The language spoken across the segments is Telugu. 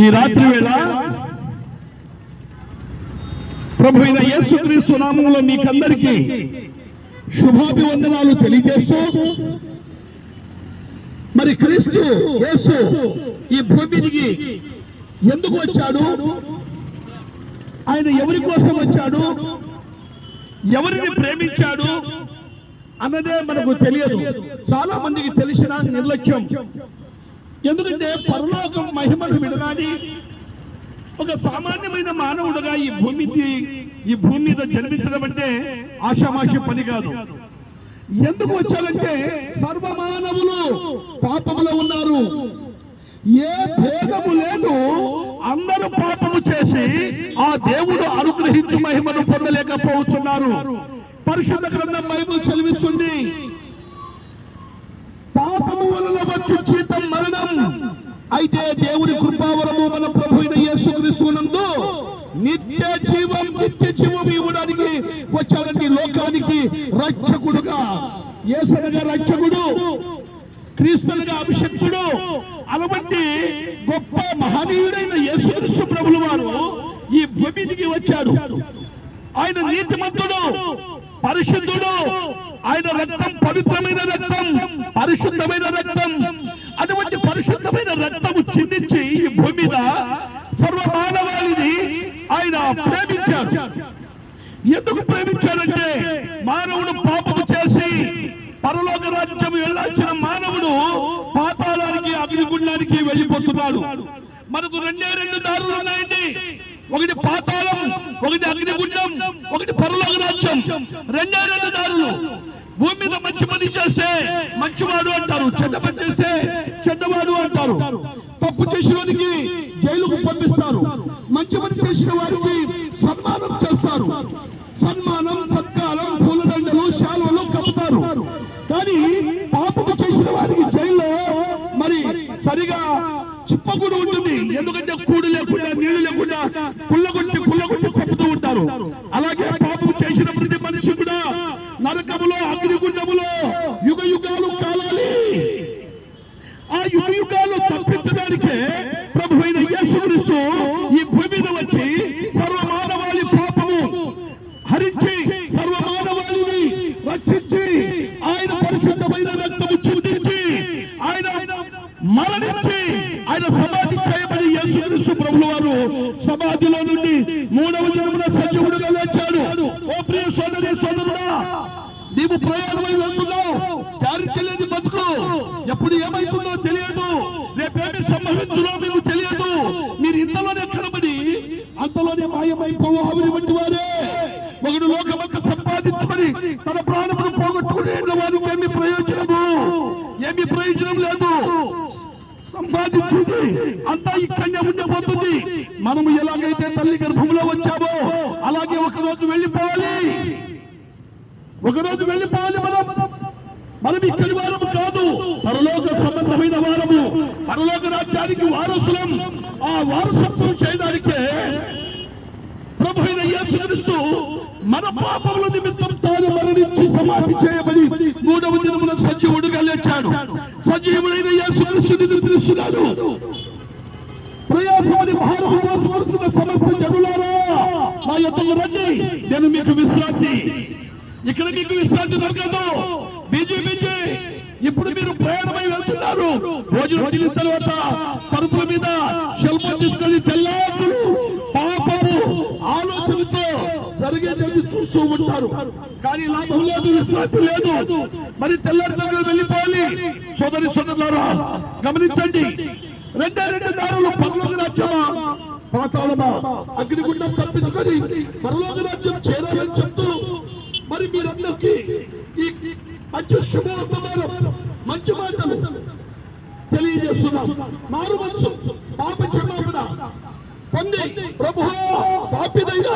ఈ రాత్రి వేళ ప్రభు అయిన యేసుక్రీస్తు నామంలో మీకందరికీ శుభాభివందనాలు తెలియజేస్తూ మరి క్రీస్తు యేసు ఈ భూమికి ఎందుకు వచ్చాడు? ఆయన ఎవరి కోసం వచ్చాడు? ఎవరిని ప్రేమించాడు? అన్నదే మనకు తెలియదు. చాలా మందికి తెలిసిన నిర్లక్ష్యం. ఎందుకంటే పరలోకం మహిమను విడనాడి ఒక సామాన్యమైన మానవుడుగా ఈ భూమి ఈ భూమి మీద జన్మించడం అంటే ఆషామాషి పని కాదు. ఎందుకు వచ్చారంటే సర్వమానవులు పాపములో ఉన్నారు. ఏ భేదము లేదు. అందరూ పాపము చేసి ఆ దేవుడు అనుగ్రహించు మహిమను పొందలేకపోతున్నారు. పరిశుద్ధ గ్రంథం బైబుల్ చదివిస్తుంది. వలన జీతం మరణం. అయితే దేవుని కృపావరము మన ప్రభువైన యేసుక్రీస్తునందు నిత్య జీవం నిత్య జీవం ఇవ్వడానికి వచ్చాడండి లోకానికి రక్షకుడుగా. యేసనగా రక్షకుడు క్రీస్తునిగా అభిషక్తుడు అలవంటి గొప్ప మహనీయుడైన యేసుక్రీస్తు ప్రభులు వారు ఈ భూమికి వచ్చాడు ఆయన నీతిమంతుడు పరిశుద్ధుడు ఆయన రక్తం పవిత్రమైన రక్తం పరిశుద్ధమైన రక్తం. అటువంటి పరిశుద్ధమైన రక్తము చిందించి ఈ భూమి మీద సర్వ మానవాళిని ఆయన ప్రేమించాడు. ఎందుకు ప్రేమించాడంటే మానవుడు పాపము చేసి పరలోక రాజ్యం వెళ్ళాల్సిన మానవుడు పాతాళానికి అగ్నిగుండానికి వెళ్ళిపోతున్నాడు. మనకు రెండే రెండు దారులు ఉన్నాయండి. ఒకటి పాతాళం ఒకటి అగ్నిగుండం ఒకటి పరలోక రాజ్యం రెండే రెండు దారులు. భూమి మీద మంచి పని చేస్తే మంచివాడు అంటారు. చెడ్డ పని చేస్తే చెడ్డవాడు అంటారు. తప్పు చేసినోనికి జైలుకు పంపిస్తారు. మంచి పని చేసిన వారికి సన్మానం చేస్తారు. సన్మానం సత్కారం పూలదండలు శాలువలు కప్పుతారు. కానీ పాపము చేసిన వారికి జైలు కుప్ప కూడా ఉంటుంది. ఎందుకంటే కూడు లేకుండా నీళ్ళు లేకుండా కుళ్ళగొట్టి కుళ్ళగొట్టి చెప్తూ ఉంటారు. అలాగే పాపం చేసిన ప్రతి మనిషి కూడా నరకములో అగ్నిగుండములో యుగ యుగాలు కాలాలి. ఆ యుగ యుగాలు తప్పించడానికే ప్రభు అయిన యేసుక్రీస్తు ఈ భూమి మీద వచ్చి సర్వ మానవాళి పాపము హరించి సర్వ మానవాళిని రక్షించి ఆయన పరిశుద్ధమైన రక్తము చిందించి ఆయన మరణించి ఆయన సమాధి చేయబడి యేసుక్రీస్తు ప్రభుల సమాధిలో నుండి మూడవ జన్మన సజీవుడుగా లేచాడు. ఓ ప్రియ సోదరి సోదరుడా నీవు ప్రయాణమై వెళ్తున్నావు. దారి తెలియదు బతుకు. ఎప్పుడు ఏమైతుందో తెలియదు. రేపేమి సంభవించునో మీకు తెలియదు. మీరు ఇంతలోనే కనబడి అంతలోనే మాయమైపోవాలి వంటి వారే. ఒకడు లోకమంతా సంపాదించుకొని తన ప్రాణమును పోగొట్టుకునే వారికి ఏమి ప్రయోజనము? ఏమి ప్రయోజనం లేదు. సంపాదించింది. అంతా ఇక్కడనే ఉండిపోతుంది. మనము ఎలాగైతే తల్లి గర్భంలో వచ్చామో అలాగే ఒక రోజు వెళ్ళిపోవాలి. ఒక రోజు వెళ్ళిపోవాలి మనం. మనం ఇక్కడి వారము కాదు పరలోక సంబంధమైన వారము. పరలోక రాజ్యానికి వారసులం. ఆ వారసత్వం చేయడానికే ప్రభు అయిన యేసుక్రీస్తు మన పాపముల నిమిత్తం తాను మరణించి సమాధి చేయబడి మూడవ దినమున సజీవుడిగా లేచాడు. సజీవుడైన యేసుక్రీస్తుని పిలుస్తున్నాడు. ప్రయాసమని భారత మోసపడుతున్న సమస్త జనులారా నా యొక్కకు రండి. నేను మీకు విశ్రాంతి. ఇక్కడ మీకు విశ్రాంతి దొరకదు. బీజేపీ ఇప్పుడు మీరు ప్రయాణమై వెళ్తున్నారు. భోజనం తిన్న తర్వాత పరుపుల మీద శల్పం తీసుకొని తెల్లాకులు పాపము ఆలోచనతో జరిగేది చూస్తూ ఉంటారు. కానీ లాభం లేదు విశ్రాంతి లేదు. మరి తెల్లారి దగ్గర వెళ్ళిపోవాలి. సోదరి సోదరులారా గమనించండి. రెండే రెండు దారులు పరలోక రాజ్యమా? పాతాళమా? అగ్నిగుండం తప్పించుకొని పరలోక రాజ్యం చేరాలని చెప్తూ మరి మీరందరికీ ఈ మంచి శుభవర్తమానం మంచి మాటలు తెలియజేస్తున్నాం. మారు మనసు పాప క్షమాపణ పొంది ప్రభు పాపిదైనా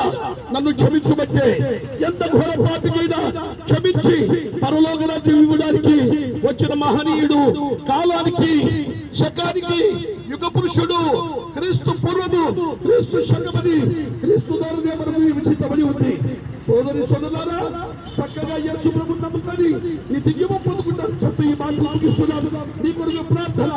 నన్ను క్షమించబట్టే ఎంత ఘోర పాపికైనా క్షమించి పరలోక రాజ్యం ఇవ్వడానికి వచ్చిన మహనీయుడు కాలానికి శకానికి యుగ పురుషుడు క్రీస్తు పూర్వము క్రీస్తు శకమని క్రీస్తు ద్వారానే మనకు విచితమని ఉంది. సోదరి సోదరులారా చక్కగా యేసు ప్రభు నమ్ముకొని ఈ దివ్యము పొందుకుంటారు చెప్పి ఈ మాటలు ముగిస్తున్నాను. నీ కొరకు ప్రార్థన.